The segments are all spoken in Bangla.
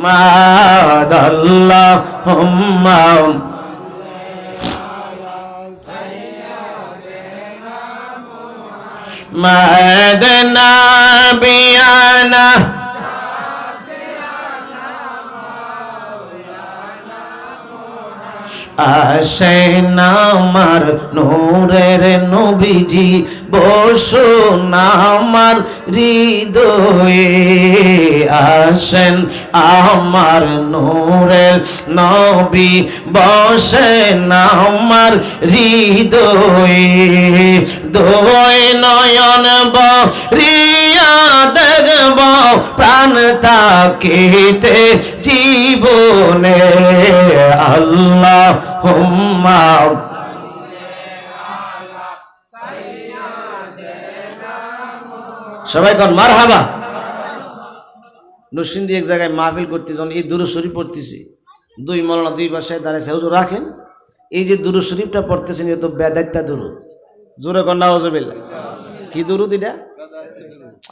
মাদাল্লাহুম্মা মাদনা বিয়ানা আসেন আমার নূরের নবীজি বসুন আমার হৃদয়ে। আসেন আমার নূরের নবী বসেন আমার হৃদয়ে। দোয় নয়ন বরিয়া দেখব প্রাণ তাকিতে জীবনে। আল্লাহ হুম্মা সবাই কন মার হাবা নসিন্দি এক জায়গায় মাহফিল করতে যখন এই দুরু শরীফ পড়তেছি, দুই মলনা দুই বাসায় দাঁড়িয়েছে হুজুর রাখেন? এই যে দুরু শরীফটা পড়তেছেন, এ তো দুরু। জোরে কন্যা হজবিল্লা কি দুরুদ এটা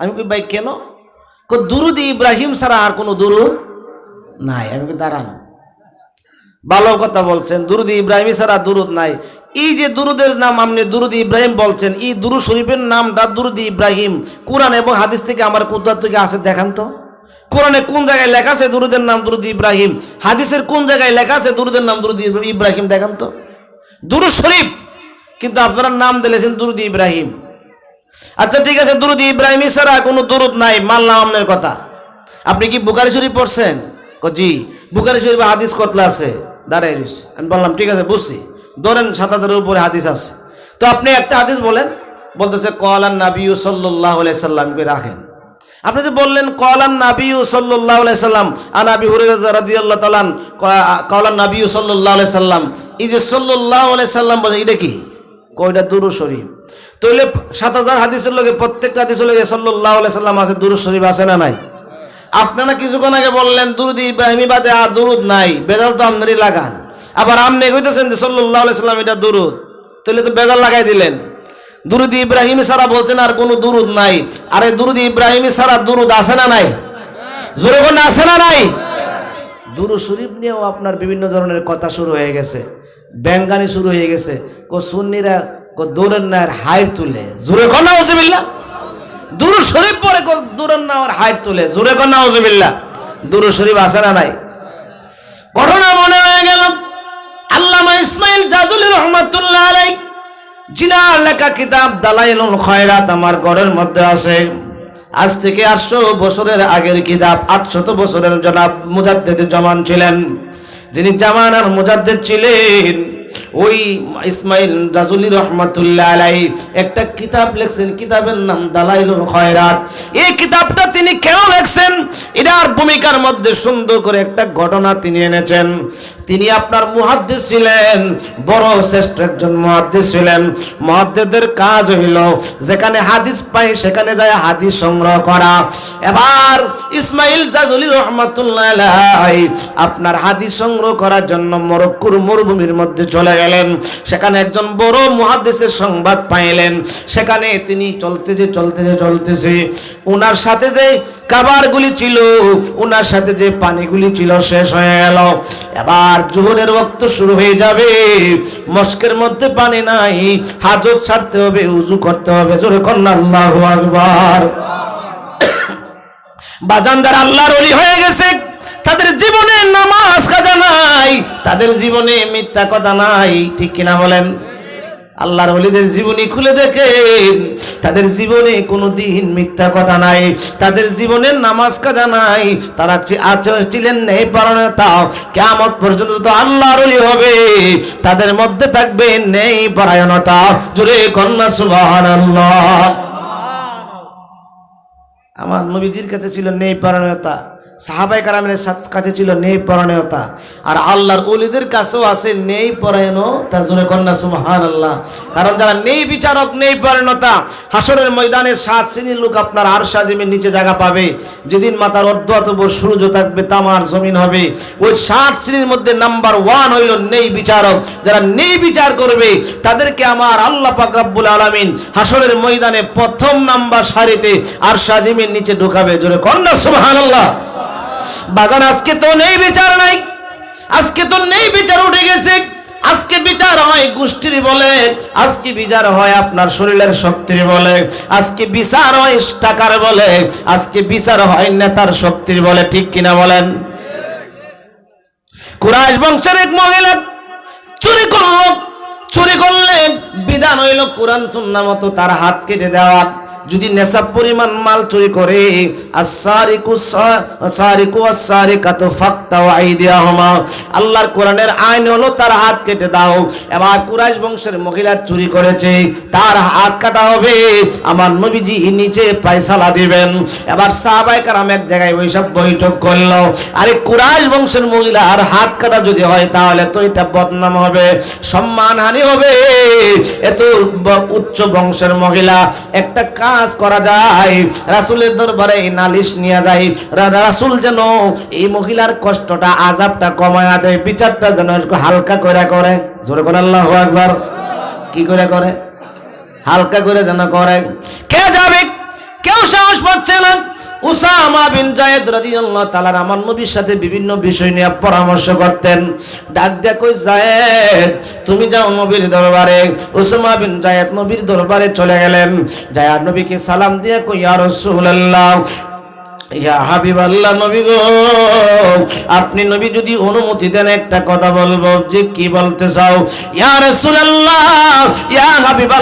আমি কই, ভাই, কেন? কো দুরুদ ইব্রাহিম ছাড়া আর কোনো দুরুদ নাই। আমি দাঁড়ান। ভালো কথা বলছেন দুরুদ ইব্রাহিম ছাড়া দুরুদ নাই। এই যে দুরুদের নাম আপনি দুরুদ ইব্রাহিম বলছেন, এই দুরু শরীফের নামটা দুরুদ ইব্রাহিম। কোরআন এবং হাদিস থেকে আমার কুদরত থেকে আছে দেখান তো। কোরআনে কোন জায়গায় লেখা আছে দুরুদের নাম দুরুদ ইব্রাহিম? হাদিসের কোন জায়গায় লেখা আছে দুরুদের নাম দুরুদ ইব্রাহিম? দেখান তো। দুরু শরীফ, কিন্তু আপনারা নাম দিলেছেন দুরুদ ইব্রাহিম। আচ্ছা ঠিক আছে, দুরুদ ইব্রাহিম ছাড়া কোনো দুরুদ নাই মানলাম আপনার কথা। আপনি কি বুকারি শরীফ পড়ছেন? জি বুকারি শরীফ হাদিস কতলা আছে? দাঁড়াই রয়েছে আমি বললাম, ঠিক আছে, বুঝছি। ধরেন সাত হাজারের উপরে হাদিস আছে। তো আপনি একটা হাদিস বলেন, বলতেছে, কলান নাবিউ সাল্লাহ সাল্লামকে রাখেন। আপনি যে বললেন, কলান নাবিউ সাল্লাহ সাল্লাম আনাবি হুরাদিয়াল্লাহ তালান কলান নাবিউ সাল্লাহ সাল্লাম, এই যে সাল্লাহ সাল্লাম বলে, এটা কি? কয়টা দুরু শরীফ। তাহলে সাত হাজার হাদিসের লোকে প্রত্যেকটা হাদিসের লোকে সাল্লাহ সাল্লাম আছে, দুরু শরীফ আছে না নাই? আপনারা কিছুক্ষণ আগে বললেন, দুরুদ ইব্রাহিমি বাদে আর দুরুদ নাই, বেজাল তো আপনারই লাগান। আবার আপনি কইতেছেন যে সাল্লাহ সাল্লাম এটা দুরুদ। তাহলে তো বেজাল লাগাই দিলেন। দুরুদ ইব্রাহিম ছাড়া বলছেন আর কোনো দুরুদ নাই। আরে দুরুদ ইব্রাহিম ছাড়া দুরুদ আছে না নাই? জোরে আছে না নাই? দুরু শরীফ নিয়েও আপনার বিভিন্ন ধরনের কথা শুরু হয়ে গেছে। ব্যাঙ্গানি শুরু হয়ে গেছে। কো সুন্নিরা কো দৌড়ের নায়ের হাইট তুলে। জোরে কন্যা ওজবিল্লা দুরু শরীফ পরে কো দৌড়ের নাওয়ার হাইট তুলে। জোরে কন্যা ওজবিল্লা দুরু শরীফ আছে না নাই? ঘটনা মনে হয়ে গেল, আল্লামা ইসমাইল জাজুলি রহমাতুল্লাহ আলাই লেখা কিতাব দালাইলুল খয়রাত আমার ঘরের মধ্যে আছে। আজ থেকে আটশো বছরের আগের কিতাব, আটশত বছরের জনাব মুজাদ্দেদ জমান ছিলেন। যিনি জামানার মুজাদ্দেদ ছিলেন ওই ইসমাইল জাজুলি রহমাতুল্লাহ আলাই একটা কিতাব লিখছেন, কিতাবের নাম দালাইলুল খয়রাত। এই কিতাবটা তিনি কেন লিখছেন? এটার ভূমিকার মধ্যে সুন্দর করে একটা ঘটনা তিনি এনেছেন। তিনি আপনার মুহাদ্দিস ছিলেন, বড় শ্রেষ্ঠ একজন মুহাদ্দিস ছিলেন। মুহাদ্দিসদের কাজ হইল, যেখানে হাদিস পাই সেখানে যায় হাদিস সংগ্রহ করা। এবার ইসমাইল জাজুলি রহমাতুল্লাহ আলাই আপনার হাদিস সংগ্রহ করার জন্য মরক্কুর মরুভূমির মধ্যে চলে গেলেন। সেখানে একজন বড় মুহাদ্দিসের সংবাদ পাইলেন। সেখানে তিনি চলতেছে চলতেছে চলতেছে ওনার সাথে যে কাবারগুলি ছিল ওনার সাথে যে পানিগুলি ছিল, শেষ হয়ে গেল। এবার জোহরের বক্ত শুরু হয়ে যাবে। মস্কের মধ্যে পানি নাই। হাজত ছাড়তে হবে উজু করতে হবে। জোরে কন্যা আল্লাহ আকবার। বাজান যারা আল্লাহর অলি হয়ে গেছে তাদের জীবনে নামাজ কাজা নাই। তাদের জীবনে মিথ্যা কথা নাই। ঠিক কিনা বলেন? আল্লাহর অলিদের জীবনী খুলে দেখেন। তাদের জীবনে কোনো দিন মিথ্যা কথা নাই। তাদের জীবনে নামাজ কাজা নাই। তারা চি- ছিলেন নেই পরায়ণতা কেমন পর্যন্ত তো আল্লাহর অলি হবে। তাদের মধ্যে থাকবে নেই পরায়ণতা। জুড়ে কন্যা সুবাহ আমার নবীজির কাছে ছিল নেই পরায়ণতা। সাহাবাই কারামের কাছে ছিল নেই পরায়ণতা আর আল্লাহর অলিদের কাছেও আছে নেই পরায়ণ তার জন্য কন্যা সুমহান আল্লাহ কারণ যারা নেই বিচারক নেই পরায়ণতা হাসরের ময়দানে সাত শ্রেণির লোক আপনার আর সাজিমের নিচে জায়গা পাবে। যেদিন মাতার অর্ধ অতব সূর্য থাকবে, তামার জমিন হবে। ওই ষাট শ্রেণির মধ্যে নাম্বার ওয়ান হইল নেই বিচারক যারা নেই বিচার করবে, তাদেরকে আমার আল্লাহ পাক রব্বুল আলামিন হাসরের ময়দানে প্রথম নাম্বার সারিতে আর সাজিমের নিচে ঢুকাবে। জোরে কন্যা, সুবহানাল্লাহ। বাজান আজকে তো নেই, বিচার নাই। আজকে তো নেই, বিচার উঠে গেছে। আজকে বিচার হয় গোষ্ঠীর বলে, আজকে বিচার হয় আপনার শরীরের শক্তির বলে, আজকে বিচার হয় টাকার বলে, আজকে বিচার হয় নেতার শক্তির বলে, ঠিক কিনা বলেন? কুরাইশ বংশের এক মহিলা চুরি করল, চুরি করলে বিধান হইল কোরআন, সুন্না মতো তার হাত কেটে দেওয়া। যদি নেশাব পরিমাণ মাল চুরি করে সারিকু আল্লাহর কোরআনের আইন হলো তার হাত কেটে দাও। এবার কুরাইশ বংশের মহিলা চুরি করেছে, তার হাত কাটা হবে। আমার নবীজি নিচে পয়সালা দিবেন। এবার সাহাবায়ে কারাম এক জায়গায় ওইসব বৈঠক করল। আরে কুরাইশ বংশের মহিলা আর হাত কাটা যদি হয়, তাহলে তো এটা বদনাম হবে, সম্মানহানি হবে। এত উচ্চ বংশের মহিলা, একটা কাজ করা যায়, রাসুলের দরবারে নালিশ নিয়ে যায়। রাসুল যেন এই মহিলার কষ্টটা আজাবটা কমায়া দেয়, বিচারটা যেন হালকা করে করে। জোরে করে আল্লাহ একবার কি করে করে? হালকা করে যেন করে। কে যাবে কেউ সাহস পাচ্ছে না। উসামা বিন জায়েদ রাদিয়াল্লাহু তাআলা আমার নবীর সাথে বিভিন্ন বিষয় নিয়ে পরামর্শ করতেন। ডাক দিয়া কই, জায়েদ, তুমি যাও নবীর দরবারে। উসামা বিন জায়েদ নবীর দরবারে চলে গেলেন। জায়া নবীকে সালাম দিয়ে কই, ইয়া রাসূলুল্লাহ। ইয়া হাবিব আল্লাহ নবী গো, আপনি নবী যদি অনুমতি দেন, একটা কথা বলব, যে কি বলতে চাও? ইয়া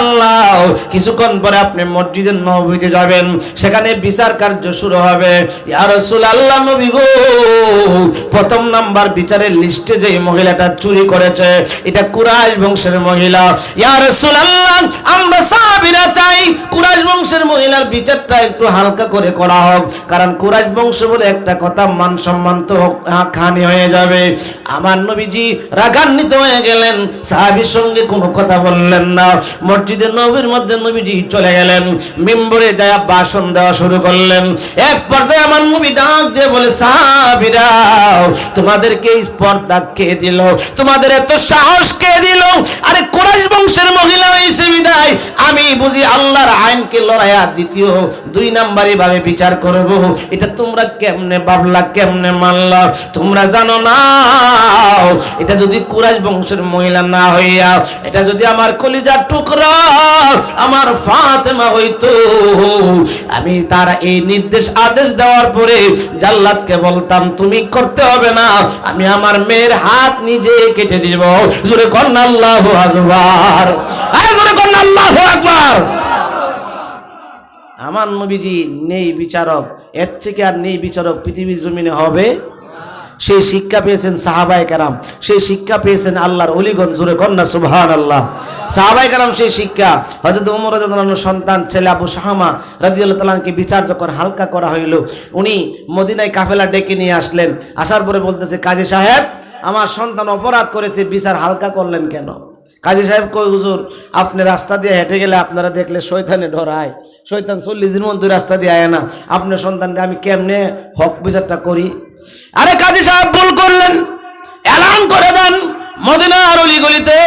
আল্লাহ কিছুক্ষণ পরে আপনি মসজিদের নববীতে যাবেন, সেখানে বিচার কার্য শুরু হবে। নবী গো, প্রথম নাম্বার বিচারের লিস্টে যে মহিলাটা চুরি করেছে, এটা কুরাইশ বংশের মহিলা। ইয়া রাসূলুল্লাহ, আমরা সাহাবীরা চাই কুরাইশ বংশের মহিলার বিচারটা একটু হালকা করে করা হোক, কারণ কুরাইশ বংশ বলে একটা কথা, মান সম্মান তো খানি হয়ে যাবে। আমার নবীজি রাগান্বিত হয়ে গেলেন, সাহাবীর সঙ্গে কোনো কথা বললেন না। মসজিদে নবীর মধ্যে নবীজি চলে গেলেন, মিম্বরে যায় ভাষণ দেওয়া শুরু করলেন। এক পর্যায়ে আমার নবী ডাক দিয়ে বলে, সাহাবীরা, তোমাদেরকে এই স্পর্ধা কে দিল? তোমাদের এত সাহস কে দিল? আরে কোরাইশ বংশের মহিলা হয়েছে বিদায়। আমি বুঝি আল্লাহর আইনকে লড়াইয়া দ্বিতীয়, দুই নাম্বারে ভাবে বিচার করব। এটা তোমরা কেমনে ভাবলা, কেমনে মানলা? তোমরা জানো না? এটা যদি কুরাইশ বংশের মহিলা না হইয়া, এটা যদি আমার কলিজার টুকরা, আমার ফাতেমা হইতো, আমি তার এই নির্দেশ আদেশ দেওয়ার পরে জাল্লাদকে বলতাম, তুমি করতে হবে না, আমি আমার মেয়ের হাত নিজে কেটে দিব। জোরে কন্যা, আল্লাহ আকবার। আরে জোরে কন্যা, আল্লাহ আকবার। আমার নবীজি নেই বিচারক, এর থেকে আর নেই বিচারক পৃথিবীর জমিনে হবে? সেই শিক্ষা পেয়েছেন সাহাবাই কারাম, সেই শিক্ষা পেয়েছেন আল্লাহর অলিগঞ্জ জুড়ে কন্যা সুবহান আল্লাহ সাহাবাই কারাম সেই শিক্ষা হজরত উমর রাদিয়াল্লাহু সন্তান, ছেলে আবু সাহামা রাদিয়াল্লাহু তাআলাকে বিচার যখন হালকা করা হইল, উনি মদিনায় কাফেলা ডেকে নিয়ে আসলেন। আসার পরে বলতেছে, কাজী সাহেব, আমার সন্তান অপরাধ করেছে, বিচার হালকা করলেন কেন? কাজী সাহেব কই হুজুর, আপনি রাস্তা দিয়ে হেঁটে গেলে আপনারা দেখলে শয়তানে ডরায়। শয়তান চল্লিশ দিন মধ্যে রাস্তা দিয়ে আয় না। আপনার সন্তানকে আমি কেমনে হক বিচারটা করি? আরে কাজী সাহেব, ভুল করলেন। এলান করে দেন। মদিনার অলিগলিতে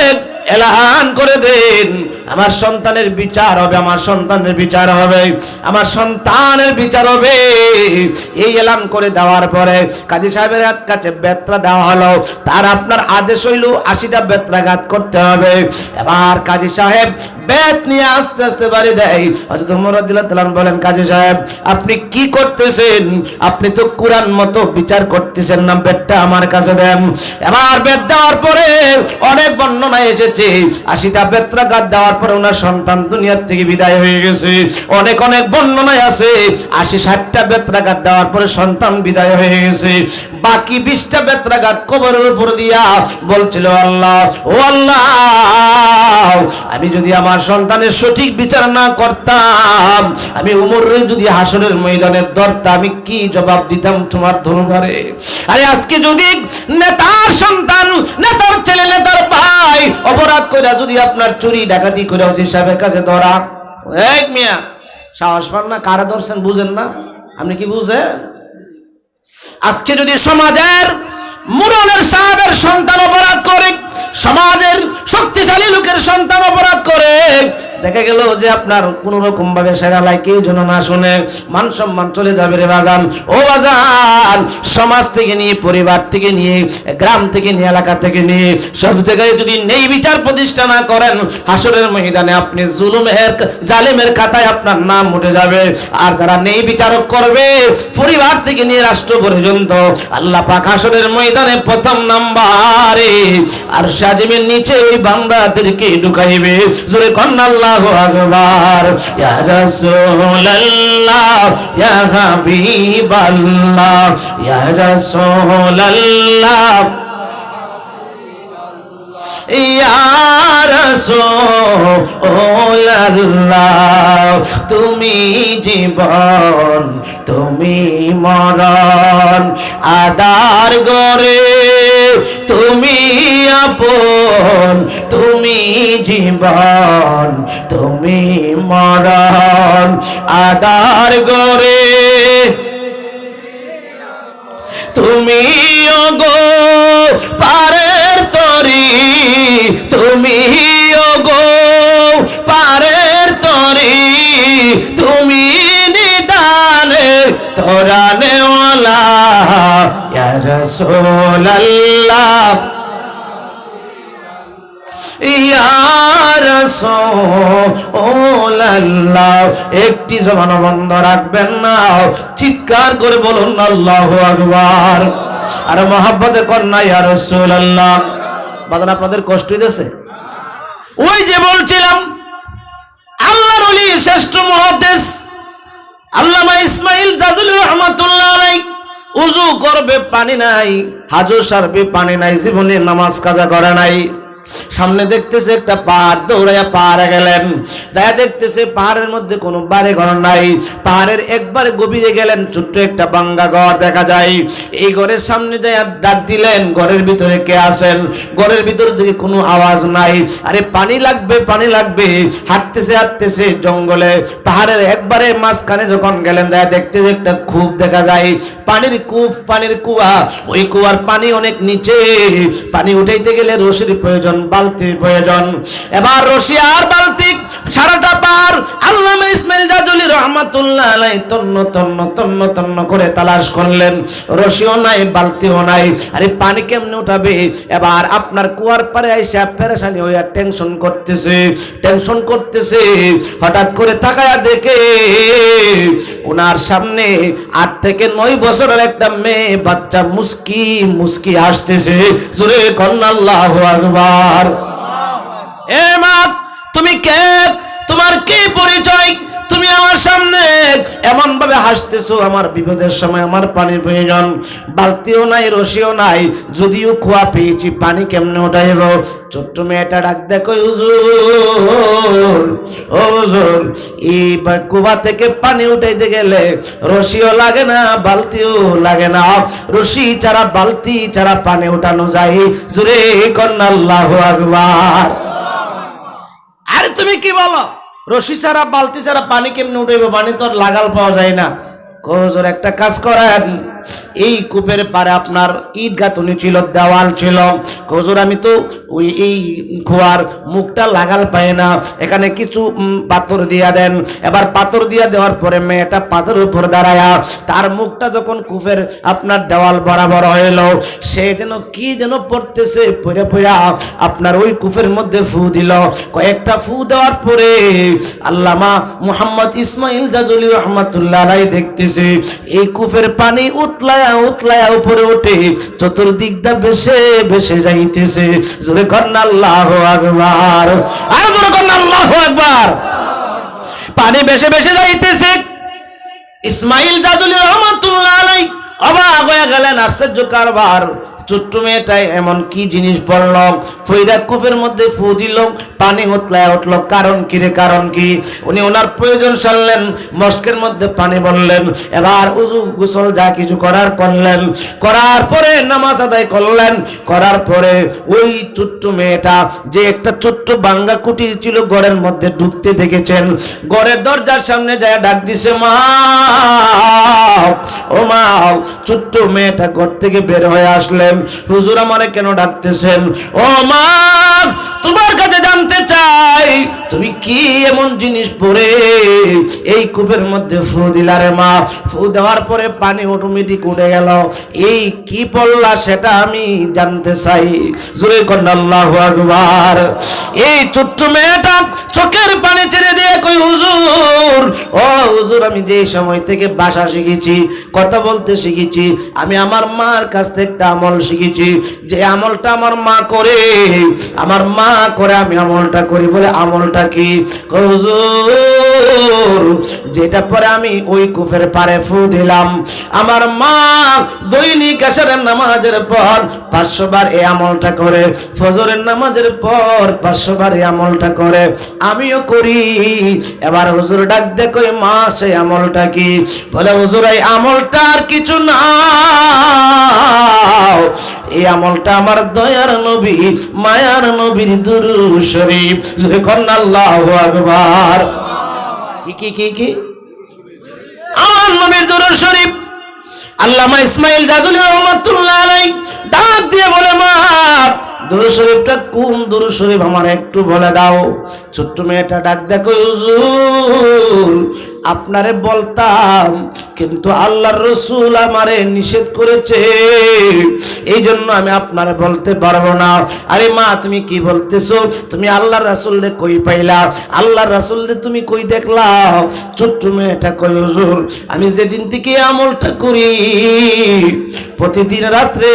এলান করে দেন। আমার সন্তানের বিচার হবে, আমার সন্তানের বিচার হবে, আমার সন্তানের বিচার হবে। এই এলান করে দেওয়ার পরে কাজী সাহেবের কাছে বেত্রা দেওয়া হলো, তার আপনার আদেশ হইল আশিটা বেত্রাঘাত করতে হবে। এবার কাজী সাহেব বেত নিয়ে আস্তে আস্তে বাড়ি দেয়। হযরত ওমর রাদিয়াল্লাহু বলেন, কাজী সাহেব, আপনি কি করতেছেন? আপনি তো কুরআন মতো বিচার করতেছেন না, বেতটা আমার কাছে দেন। এবার বেত দেওয়ার পরে অনেক বর্ণনা এসেছে, আশিটা বেত্রাঘাত দেওয়ার পরে ওনার সন্তান দুনিয়ার থেকে বিদায় হয়ে গেছে। অনেক অনেক বর্ণনায় আছে, আশি ষাটটা বেত্রাঘাত দেওয়ার পরে সন্তান বিদায় হয়ে গেছে। বাকি বিশটা বেত্রাঘাত কবরের উপর দিয়া বলছিল, আল্লাহ, ও আল্লাহ, আমি যদি আমার সন্তানের সঠিক বিচার না করতাম, আমি উমরে যদি হাসনের ময়দানের ধরতাম আমি কি জবাব দিতাম তোমার দরবারে? আরে আজকে যদি নেতার সন্তান, নেতার ছেলে, নেতার ভাই অপরাধ করে যদি আপনার চুরি, ডাকাতি করে ওসি সাহেবের কাছে ধরা। এক মিয়া। সাহস পান না কারা ধরছেন বুঝেন না। আপনি কি বুঝেন? আজকে যদি সমাজের মুরলের সাহেবের সন্তান অপরাধ করে সমাজের শক্তিশালী লোকের সন্তান অপরাধ করে দেখা গেল যে আপনার কোন রকম ভাবে সেরালাই কেউ যেন না শুনে। মান সম্মান চলে যাবে রে বাজান। ও বাজান, সমাজ থেকে নিয়ে, পরিবার থেকে নিয়ে, গ্রাম থেকে নিয়ে, এলাকা থেকে নিয়ে, সব জায়গায় যদি নেই বিচার প্রতিষ্ঠা না করেন, হাসরের ময়দানে আপনি জুলুমের, জালেমের খাতায় আপনার নাম উঠে যাবে। আর যারা নেই বিচারক করবে, পরিবার থেকে নিয়ে রাষ্ট্র পর্যন্ত। আল্লাহ পাক হাসরের ময়দানে প্রথম নাম্বারে। আর সাজিমের নিচে ওই বান্দাদেরকে ঢুকাইবে। জোরে কন্যা আল্লাহু আকবার। ইয়া রাসূলুল্লাহ ইয়া হাবিবাল্লাহ ইয়া রাসূলুল্লাহ। তুমি জীবন, তুমি মরণ, আদার গরে তুমি আপন, তুমি জীবন, তুমি মরণ, আদার গরে তুমি গো পারের তরি তুমি গো পারের তরি, তুমি নিদানে তোরানে রাসূলুল্লাহ। একটি জবান বন্ধ রাখবেন না। চিৎকার করে বলুন, আল্লাহ আর মহাব্বতে কন্যা ইয়ারসোল্লাহ বাদান আপনাদের কষ্ট হইতেছে? ওই যে বলছিলাম, আল্লাহর অলি শ্রেষ্ঠ মহাদেশ, আল্লামা ইসমাইল জাজুল রহমাতুল্লাহ আলাই উজু করবে পানি নাই, হাজু সারবে পানি নাই, জীবনে নামাজ কাজা করে নাই। সামনে দেখতেছে একটা পাহাড়, দৌড়াইয়া পাহাড়ে গেলেন। যাইয়া দেখতেছে পাহাড়ের মধ্যে কোনো বাড়ি ঘর নাই। পাহাড়ের একবারে গভীরে গেলেন, ছোট্ট একটা বাঙ্গা ঘর দেখা যায়। এই ঘরের সামনে যাইয়া ডাক দিলেন, ঘরের ভিতরে কে আসেন ঘরের ভিতর থেকে কোনো আওয়াজ নাই। আরে, পানি লাগবে পানি লাগবে। হাঁটতেছে হাঁটতেছে জঙ্গলে। পাহাড়ের একবারে মাঝখানে যখন গেলেন দেখা দেখতেছে একটা খুব দেখা যায়। পানির কূপ, পানির কুয়া। ওই কুয়ার পানি অনেক নিচে। পানি উঠাইতে গেলে রশির প্রয়োজন বালতির প্রয়োজন। এবার রশি আর বালতি সারাটা পার আল্লামা ইসমাইল জাজুলি রহমাতুল্লাহ আলাই তন্ন তন্ন তন্ন তন্ন করে তালাশ করলেন। রশিও নাই, বালতিও নাই। আরে পানি কেমনে উঠাবে? এবার আপনার কুয়ার পারে আইসা পেরেশানি হইয়া টেনশন করতেছে টেনশন করতেছে। হঠাৎ করে তাকায়া দেখে ওনার সামনে আট থেকে নয় বছরের একটা মেয়ে, বাচ্চা মুস্কি মুস্কি আসতেছে জোরে কন্যা আল্লাহ আকবার। এ মা তুমি কে? তোমার কি পরিচয়? তুমি আমার সামনে এমন ভাবে হাসতেছো, আমার বিপদের সময় আমার পানির প্রয়োজন। বালতিও নাই, রশিও নাই, যদিও খোয়া পেয়েছি, পানি কেমনে উঠাইব ছোট্ট মেয়েটা ডাক দেখো, হুজুর, ও হুজুর এই কুয়া থেকে পানি উঠাইতে গেলে রশিও লাগে না, বালতিও লাগে না। রশি ছাড়া, বালতি ছাড়া পানি উঠানো যায়। জুরে কন্যা, আল্লাহ আকবার। আরে তুমি কি বলো? রশি ছাড়া, বালতি ছাড়া পানি কেমনে উঠেবে পানি তো আর লাগাল পাওয়া যায় না। কজোর একটা কাজ করেন। এই কূপের পারে আপনার ইট গাঁথনি ছিল দেওয়াল ছিল। কোজোর আমি তো ওই এই খোয়ার মুখটা লাগাল পায় না। এখানে কিছু পাথর দিয়া দেন। এবার পাথর দিয়া দেওয়ার পরে মেয়েটা পাথরের উপর দাঁড়ায়া, তার মুখটা যখন কূপের আপনার দেওয়াল বরাবর হইল, সে যেন কি যেন পড়তেছে পড়ে পড়া আপনার ওই কূপের মধ্যে ফু দিল। কয়েকটা ফু দেওয়ার পরে আল্লামা মুহাম্মদ ইসমাইল জাজুলি রহমাতুল্লাহ দেখতেছে, এই কূপের পানি উতলায়া উতলায়া উপরে ওঠে চতুর্দিক দা বেশে বেশে যাইতেছে। জোরে কন্যা আল্লাহ আকবার। আর জোরে কন্যা আল্লাহ আকবার। পানি বেশে বেশে যাইতেছে। ইসমাইল জাদুলি রহমাতুল্লাহ আলাই অবাক হয়ে গেলেন, আশ্চর্য কারবার। ছোট্ট মেয়েটাই এমন কি জিনিস পড়ল ফইরা কূপের মধ্যে ফু দিল, পানি উতলায় উঠল। কারণ কি রে, কারণ কি? উনি ওনার প্রয়োজন সারলেন, মস্কের মধ্যে পানি বললেন। এবার উজু গোসল যা কিছু করার করলেন। করার পরে নামাজ আদায় করলেন। করার পরে ওই ছোট্ট মেয়েটা যে একটা ছোট্ট বাঙ্গা কুটির ছিল ঘরের মধ্যে ঢুকতে দেখেছেন। ঘরের দরজার সামনে যায় ডাক দিছে, মা, ও মা ছোট্ট মেয়েটা ঘর থেকে বের হয়ে আসলেন। হুজুর আমারে কেন ডাকতেছেন? ও মা তোমার কাছে জানতে চাই তুমি কি এমন জিনিস পরে এই কূপের মধ্যে ফু দিলারে মা? ফু দেওয়ার পরে পানি অটোমেটিক উঠে গেল। এই কি পড়লা সেটা আমি জানতে চাই। জোরে কন্যা আল্লাহ আকবার। এই ছোট্ট মেয়েটা চোখের পানি ছেড়ে দিয়ে কই, হুজুর, ও হুজুর, আমি যে সময় থেকে ভাষা শিখেছি, কথা বলতে শিখেছি, আমি আমার মার কাছ থেকে একটা আমল শিখেছি। যে আমলটা আমার মা করে, আমার মা করে আমি আমলটা করি বলে আমলটা কি কই হুজুর, যেটা পরে আমি ওই কুফের পারে ফু দিলাম। আমার মা দৈনিক আসারের নামাজের পর পাঁচশো বার এই আমলটা করে, ফজরের নামাজের পর পাঁচশো বার এই আমলটা করে। আমিও করি। এবার হুজুর ডাক দেখো মা, সেই আমলটা কি? বলে, হুজুর, এই আমলটা আর কিছু না। এই আমলটা আমার দয়ার নবী, মায়ার নবীর দুরু শরীফ। কন্যা আল্লাহ আকবার। কি কি কি কি? আমার নবীর দুরু শরীফ। আল্লামা ইসমাইল জাজুলি রহমাতুল্লাহ আলাই ডাক দিয়ে বলে, মা দুরু শরীফটা কোন দুরু শরীফ? আমার একটু বলে দাও। ছোট্ট মেয়েটা ডাক দেখো, হুজুর আপনারে বলতাম, কিন্তু আল্লাহর রসুল আমারে নিষেধ করেছে। এই জন্য আমি আপনারে বলতে পারব না। আরে মা, তুমি কি বলতেছো? তুমি আল্লাহর রাসুলরে কই পাইলা? আল্লাহর রাসুলরে তুমি কই দেখলা? ছোট্ট মেয়েটা কই হুজুর, আমি যেদিন থেকে আমলটা করি, প্রতিদিন রাত্রে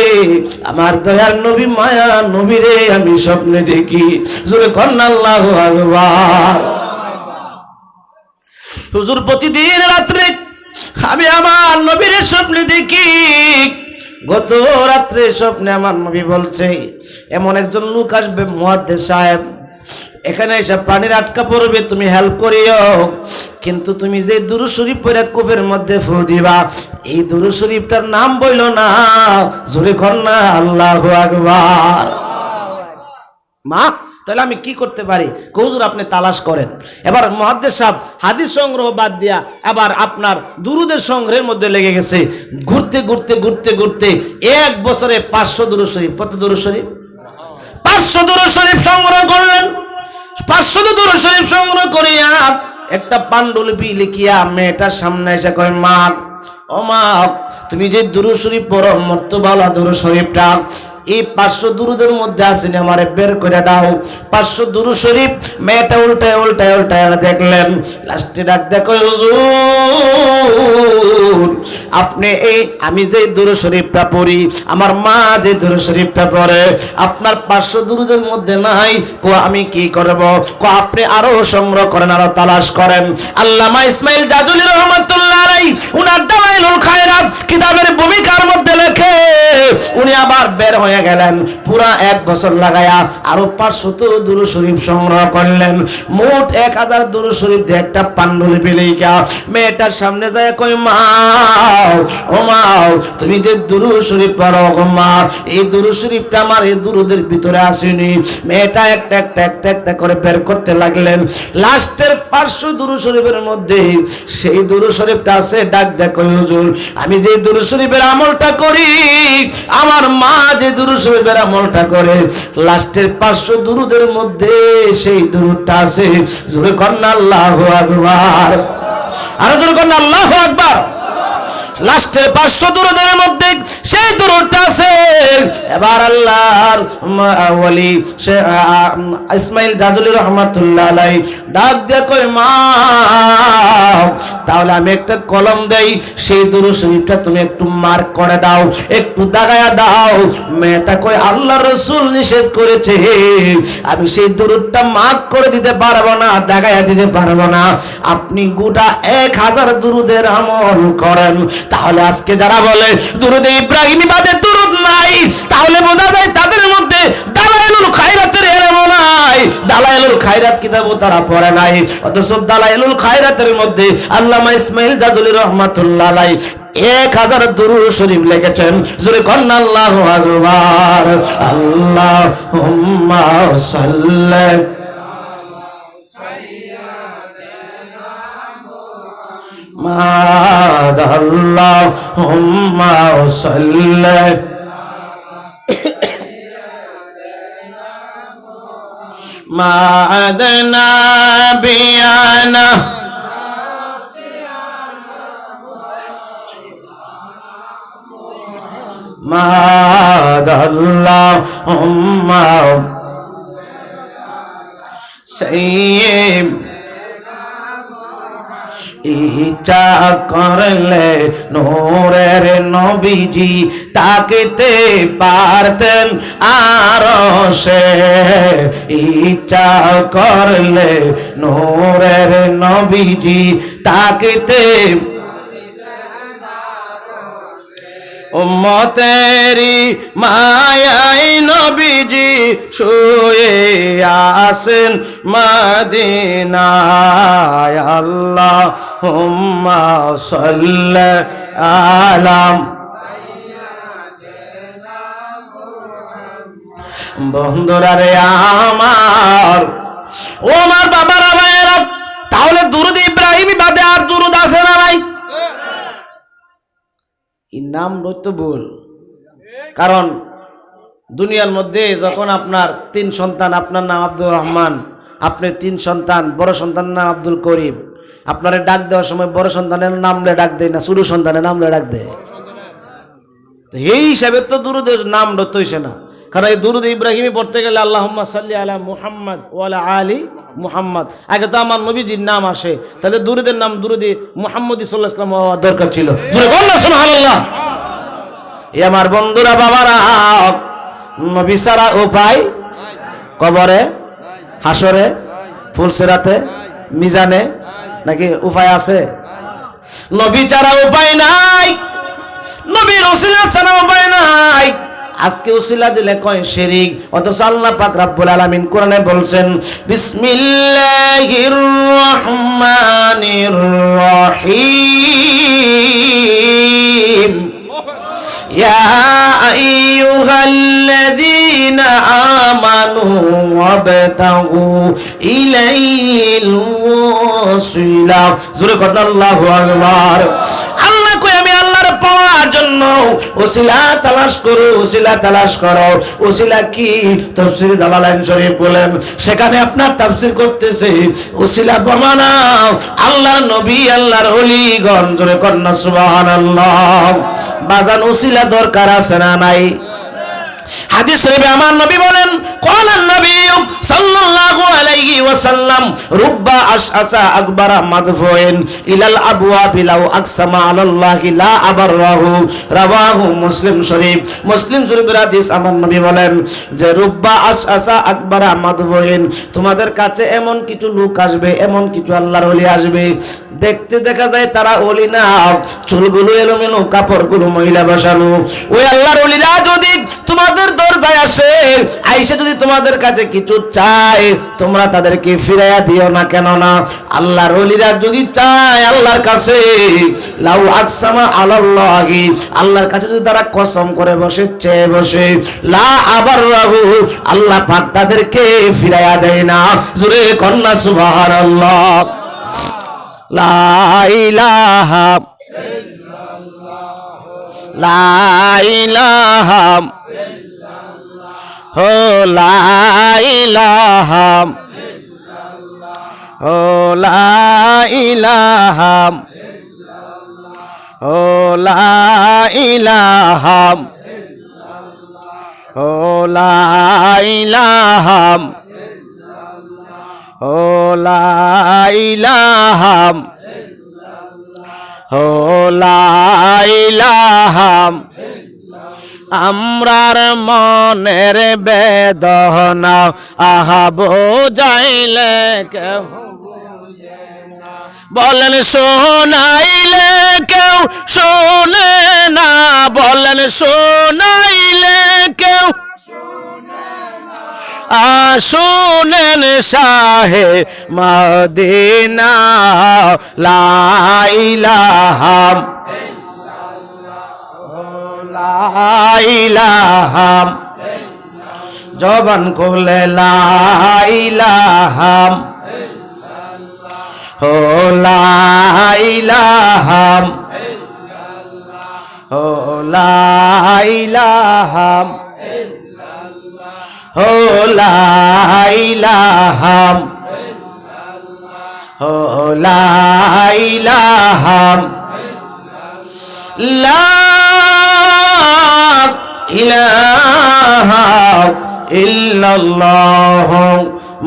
আমার দয়ার নবী, মায়া নবীরে আমি স্বপ্নে দেখি। জোরে কন্যা, আল্লাহ আকবার। হুজুর, প্রতিদিন রাত্রে আমি আমার নবীর স্বপ্নে দেখি, গত রাত্রে স্বপ্নে আমার নবী বলছে, এমন একজন লোক আসবে, মুহাদ্দেস সাহেব, এখানে এসে পানির আটকা পড়বে, তুমি হেল্প করিও, কিন্তু তুমি যে দুরু শরীফ পরে কূপের মধ্যে ফু দিবা, এই দুরু শরীফটার নাম বইল না, জোরে কর না, আল্লাহ আকবার। মা তাহলে আমি কি করতে পারি? কৌজুর আপনি তালাশ করেন? এবার মহাদ্দেশ সাহেব হাদিস সংগ্রহ বাদ দিয়া আবার আপনার দুরুদের সংগ্রহের মধ্যে লেগে গেছে। ঘুরতে ঘুরতে ঘুরতে ঘুরতে এক বছরে পাঁচশো দুরু শরীফ। কত দুরু শরীফ? পাঁচশো দুরু শরীফ সংগ্রহ করলেন। পাঁচশো দুরু শরীফ সংগ্রহ করিয়া একটা পাণ্ডুলিপি লিখিয়া মেয়েটার সামনে এসে কয়, মা, ও মা, তুমি যে দুরু শরীফ পড়ো মর্তবালা দুরু শরীফটা এই পাঁচশো দুরুদের মধ্যে আসেনি আমারে বের করে দাও। পাঁচশো দুরু শরীফ, মেয়েটা উল্টায় উল্টায় উল্টায় দেখলেন, লাস্টে ডাক দেখো আপনি এই, আমি যে দুরু শরীফটা পড়ি, আমার মা যে দুরু শরীফটা পড়ে, আপনার পাঁচশো দুরুদের মধ্যে নাই, কো আমি কি করব? কো আপনি আরও সংগ্রহ করেন, আরও তালাশ করেন। আল্লামা ইসমাইল জাজুলি রহমতুল্লাহ আলাই উনার দালাইলুল খায়রাত কিতাবের ভূমিকার মধ্যে লেখে, উনি আবার বের হয়ে গেলেন। পুরা এক বছর লাগায়া আরও পাঁচশত দুরু শরীফ সংগ্রহ করলেন। মোট এক হাজার দুরু শরীফ দিয়ে একটা পাণ্ডুলিপি লেখা। মেয়েটার সামনে যায় কই মা, ও মা, তুমি যে দুরু শরীফ পড়ো গো মা, এই দুরু শরীফটা আমার এই দুরুদের ভিতরে আসেনি। মেয়েটা একটা একটা একটা একটা করে বের করতে লাগলেন। লাস্টের পাঁচশো দুরু শরীফের মধ্যে সেই দুরু শরীফটা আছে, ডাক দেখো হুজুর, আমি যে দুরু শরীফের আমলটা করি, আমার মা যে দুরু শরীফের আমলটা করে। লাস্টের পাঁচশো দুরুদের মধ্যে সেই দুরুটা আছে। জোরে কন্যা আল্লাহ আকবার। আরও জোরে কন্যা আল্লাহ আকবার। লাস্টের পাঁচশো দুরুদের মধ্যে সেই দুরুটা আছে। এবার আল্লাহর সে ইসমাইল জাজুলি রহমাতুল্লাহ আলাই ডাক দিয়ে কই মা, তাহলে আমি একটা কলম দেই, সেই দুরু শরীফটা তুমি একটু মার্ক করে দাও, একটু দাগায়া দাও। মেয়েটা কই আল্লাহ রসুল নিষেধ করেছে, আমি সেই দুরুদটা মার্ক করে দিতে পারব না, দাগায়া দিতে পারব না। আপনি গোটা এক হাজার দুরুদের আমল করেন তাহলে আজকে যারা বলে, দুরুদে ইব্রাহিমী বাদে দুরুদ নাই তাহলে বোঝা যায় তাদের মধ্যে দালাইলুল খায়রাতের এলেমও নাই। দালাইলুল খায়রাত কিতাবও তারা পড়ে নাই। অথচ দালাইলুল খায়রাতের মধ্যে আল্লামা ইসমাইল জাদুলি রহমাতুল্লাহ আলাই এক হাজার দুরু শরীফ লিখেছেন। জোরে কন্যা আল্লাহ আকবার আল্লাহ সাল্লাহ মাদ আল্লাহ সাল্লাহ মাদনা বিয়ানা মাদাল্লাহুম্মা সাইয়্যিব ইচ্ছা করলে নোরের নবীজি তাকিতে পারতেন আর সে। ইচ্ছা করলে নোরের নবীজি তাকিতে উম্মতেরি মায়াই নবীজি শুয়ে আসেন মদিনায়। আল্লাহ আলাম বন্ধুরা রে আমার। ও আমার তাহলে দুরুদ ইব্রাহিম বাদে আর দুরুদ আছে না নাই এই নাম নৈত্য ভুল। কারণ দুনিয়ার মধ্যে যখন আপনার তিন সন্তান, আপনার নাম আব্দুর রহমান আপনার তিন সন্তান, বড় সন্তান নাম আব্দুল করিম। আপনারে ডাক দেওয়ার সময় বড় সন্তানের নামলে ডাক দেয় না, ছোট সন্তানের নামলে ডাক দেয়? তো এই হিসাবে তো দুরুদের নাম রতইছে না। কারণ এই দুরুদ ইব্রাহিমী পড়তে গেলে আল্লাহ সাল্লি আলা মুহাম্মদ ওয়ালা আলী মুহাম্মদ। আগে তো আমার নবীজির নাম আসে, তাহলে দুরুদের নাম দুরুদি মুহাম্মদ সাল্লাহ ইসলাম হওয়া দরকার ছিল। এই আমার বন্ধুরা, বাবারা, নবী সারা উপায়? কবরে? হাসরে ফুলসেরাতে? মিজানে? নাকি উপায় আছে? নবী ছাড়া উপায় নাই। নবীর ওসিলা ছাড়া উপায় নাই। আজকে উসিলা দিলে কয় শিরিক? অথচ আল্লাহ পাক রাব্বুল আলামিন কোরআনে বলছেন, বিসমিল্লাহির রহমানির রহিম। يا أيها الذين آمنوا وابتغوا إليه الوسيلة زوري قلنا الله أكبر. জন্য ওসিলা তালাশ করো, ওসিলা তালাশ করো। ওসিলা কি? তফসির জালালাইন শরীফ বলেন, সেখানে আপনার তাফসির করতেছে। ওসিলা বমানা আল্লাহর নবী, আল্লাহর অলিগণ, জোরে কন্যা সুবাহ বাজান ওসিলা দরকার আছে না নাই? হাদিস শরীফে আমার নবী বলেন নবী সাল্লাল্লাহু আলাইহি ওয়াসাল্লাম, রুব্বা আশআসা আকবারা মাদফুইন ইলাল আবওয়াবি লাউ আকসামা আলাল্লাহি লা আবাররাহু। রাওয়াহু মুসলিম শরীফ। মুসলিম হাদিস আমার নবী বলেন যে, রুব্বা আশআসা আকবারা মাদফুইন, তোমাদের কাছে এমন কিছু লোক আসবে, এমন কিছু আল্লাহর ওলি আসবে দেখতে দেখা যায় তারা ওলি না। চুলগুলো এলোমেলো, কাপড়গুলো মহিলা বসানো। ওই আল্লাহর ওলিরা যদি তোমাদের দরজায় আসে, আইসে যদি তোমাদের কাছে কিছু চায়, তোমরা তাদেরকে ফিরাইয়া দিও না কেন না আল্লাহর ওলিরা যদি চায় আল্লাহর কাছে, লাউ আকসামা আলাল্লাহি, আল্লাহর কাছে যদি তারা কসম করে বসে, চেয়ে বসে, লা আবার রাহু আল্লাহ পাক তাদেরকে ফিরাইয়া দেয় না। জুরে কন্যা সুবহানাল্লাহ। লা ইলাহা লা ইলাহা হো লাইলাহা হো লা ইলাহা হো লা ইলাহা হো লা ইলাহা ও লা ইলাহা ও লা ইলাহা আমরার মনের বেদনা, আহা বোঝাইলে কেউ বলেন শোনাইলে কেউ, শোনে না, বলেন শোনাইলে কেউ আসুনেন শাহে মদিনা লাইলাহাম লাইলাহাম জবান খুলে লাইলাহাম ও লাইলাহাম ও লাইলাহাম হো লাইলাহাম হো লাইলাহাম লা ইলাহা ইল্লাল্লাহ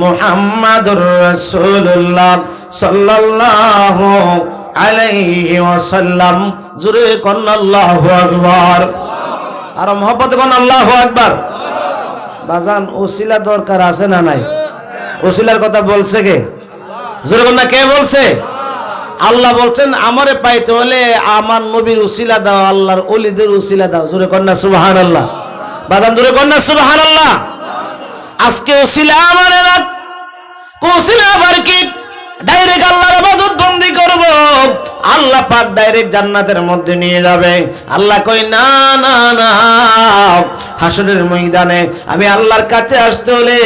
মুহাম্মাদুর রাসূলুল্লাহ সাল্লাল্লাহু আলাইহি ওয়াসাল্লাম। জুরে কোন আল্লাহু আকবার। আর মোহাম্মদ কোন আল্লাহু আকবার। বাজান, ওসিলা দরকার আছে না নাই? ওসিলার কথা বলছে কে? জোরে না, কে বলছে? আল্লাহ বলছেন, আমারে পাইতে হলে আমার নবীর উসিলা দাও, আল্লাহর অলিদের উসিলা দাও। জোরে কন্যা সুবাহান আল্লাহ বাদান জোরে কন্যা সুবাহান আল্লাহ আজকে উসিলা আমার উসিলা আবার কি? ডাইরেক্ট আল্লাহর ইবাদত বন্দি করব। আল্লাহ পাক ডাইরেক্ট জান্নাতের মধ্যে নিয়ে যাবে। আল্লাহ কই না না না, হাসরের ময়দানে আমি আল্লাহর কাছে আসতে হলে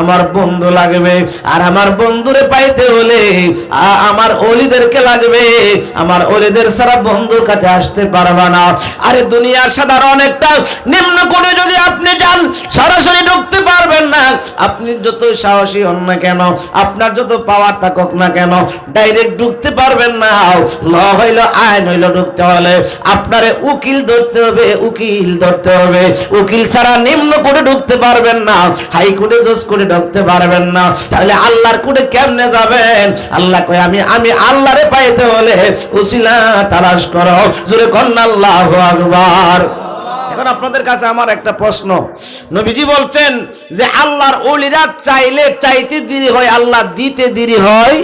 আমার বন্ধু লাগবে। আর আমার বন্ধুরে পাইতে হলে আমার অলিদেরকে লাগবে। আমার অলিদের সারা বন্ধুর কাছে আসতে পারবা না। আরে দুনিয়ার সাধারণ একটা নিম্ন কোণে যদি আপনি যান, সরাসরি ঢুকতে পারবেন না। আপনি যত সাহসী হন না কেন, আপনার যত পাওয়ার থাকুক না কেন ডাইরেক্ট ঢুকতে পারবেন না ল হইল আইন, হইল ঢুকতে হলে। আপনারে উকিল ধরতে হবে, উকিল ধরতে হবে। উকিল ছাড়া নিম্ন কোর্টে ঢুকতে পারবেন না, হাই কোর্টে জজ করে ঢুকতে পারবেন না। তাহলে আল্লাহর কোর্টে কেমনে যাবেন? আল্লাহ কয়, আমি আমি আল্লাহরে পাইতে হলে উসিলা তালাশ করো। জোরে কন্যা আল্লাহ আকবার। এখন আপনাদের কাছে আমার একটা প্রশ্ন। নবীজি বলছেন যে, আল্লাহর ওলিরা চাইলে চাইতে দেরি হয়, আল্লাহ দিতে দেরি হয়।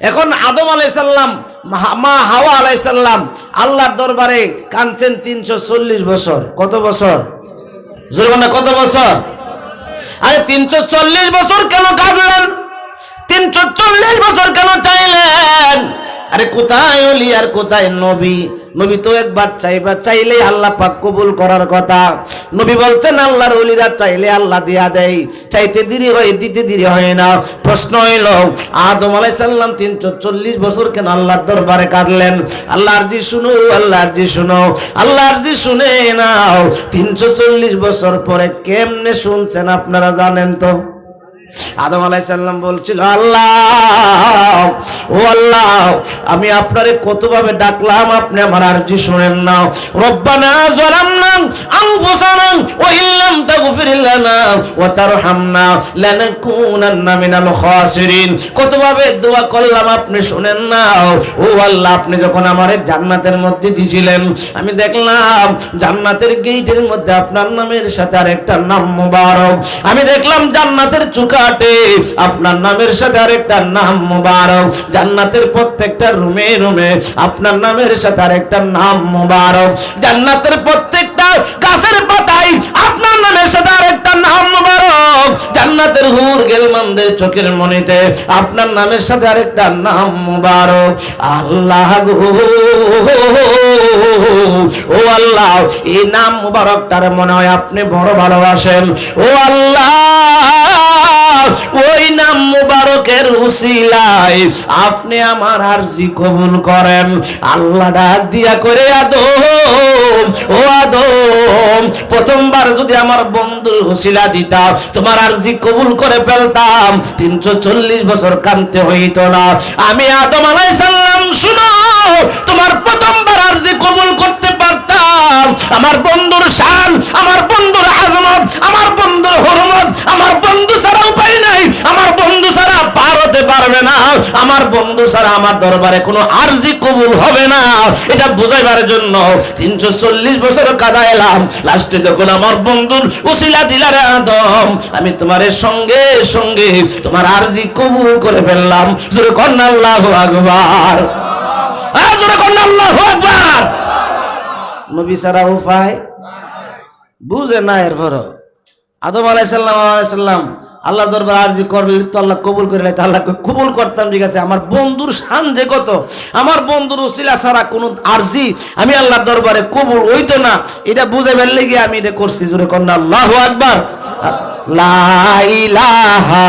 এখন আদম আলাইসাল্লাম মা- হাওয়া আলাইসাল্লাম আল্লাহর দরবারে কাঁদছেন তিনশো চল্লিশ বছর। কত বছর? জোরবানা কত বছর? আরে তিনশো চল্লিশ বছর কেন কাঁদলেন? তিনশো চল্লিশ বছর কেন চাইলেন? আরে কোথায় অলি আর কোথায় নবী? নবী তো একবার চাইবা চাইলে আল্লাহ পাক কবুল করার কথা। নবী বলছেন, আল্লাহর অলিরা চাইলে আল্লাহ দিয়া দেয়। চাইতে দেরি হয়, দিতে দেরি হয় না। প্রশ্ন হইল, আদম আলাইসাল্লাম তিনশো চল্লিশ বছর কেন আল্লাহর দরবারে কাঁদলেন? আল্লাহর জি শুনো, আল্লাহর জি শুনো, আল্লাহর জি শুনে নাও। তিনশো চল্লিশ বছর পরে কেমনে শুনছেন আপনারা জানেন তো? আদম আলাইসাল্লাম বলছিল, আল্লাহ, ও আল্লাহ, আমি আপনারে কতভাবে ডাকলাম আপনি আমার আরজি শুনেন না। রব্বানা ইল্লাম তাগফির লানা ওয়া লানাকুনান্না মিনাল খাসিরিন। কতভাবে দোয়া করলাম আপনি শুনেন না। ও আল্লাহ, আপনি যখন আমারে জান্নাতের মধ্যে দিয়েছিলেন আমি দেখলাম জান্নাতের গেটের মধ্যে আপনার নামের সাথে আরেকটা নাম মুবারক। আমি দেখলাম জান্নাতের চুকাটে আপনার নামের সাথে আরেকটা নাম মুবারক। জান্নাতের প্রত্যেকটা রুমে রুমে আপনার নামের সাথে আরেকটা নাম মুবারক। জান্নাতের প্রত্যেকটা গাছের পাতায় আপনার নামের সাথে আরেকটা নাম মুবারক। জান্নাতের হুর গেলমানদের চোখের মনিতে আপনার নামের সাথে আরেকটা নাম মুবারক। আল্লাহ ও আল্লাহ, এই নাম মুবারকটার মনে হয় আপনি বড় ভালোবাসেন। ও আল্লাহ। ওই নাম মুবারকের উসিলায় আপনি আমার আরজি কবুল করেন। আল্লাহ ডাক দিয়া করে, আদম, ও আদম, প্রথমবার যদি আমার বন্ধুর হুসিলা দিতাম তোমার আরজি কবুল করে ফেলতাম। তিনশো চল্লিশ বছর কানতে হইত না। আমি আদম আলাই সাল্লাম শুনো, তোমার প্রথমবার আরজি কবুল করতে পারতাম আমার বন্ধুর শান আমার বন্ধুর আজমত আমার বন্ধুর হরমত আমার বন্ধু ছাড়া উপায় নাই আমার বন্ধু ছাড়া পার হতে পারবে না আমার বন্ধু ছাড়া আমার দরবারে কোনো আরজি কবুল হবে না। এটা বোঝাইবার জন্য তিনশো চল্লিশ বছর কাদা এলাম। লাস্টে যখন আমার বন্ধুর উসিলা দিলারে আদম, আমি তোমার সঙ্গে সঙ্গে তোমার আরজি কবুল করে ফেললাম। জোরে কন্যা আল্লাহ আকবার। জোরে কন্যা আল্লাহ নবী ছাড়া উপায় বুঝে না এরপর আদম আলাইসাল্লাম আলাইসাল্লাম আল্লাহ দরবার আরজি করলে তো আল্লাহ কবুল করে নাই আল্লাহ কবুল করতাম, ঠিক আছে? আমার বন্ধুর শান যে কত? আমার বন্ধুর উসিলা ছাড়া কোনো আরজি আমি আল্লাহ দরবারে কবুল হইতো না। এটা বুঝে ফেললে গিয়ে আমি এটা করছি, জোরে কন্যা, আল্লাহ আকবার। লা ইলাহা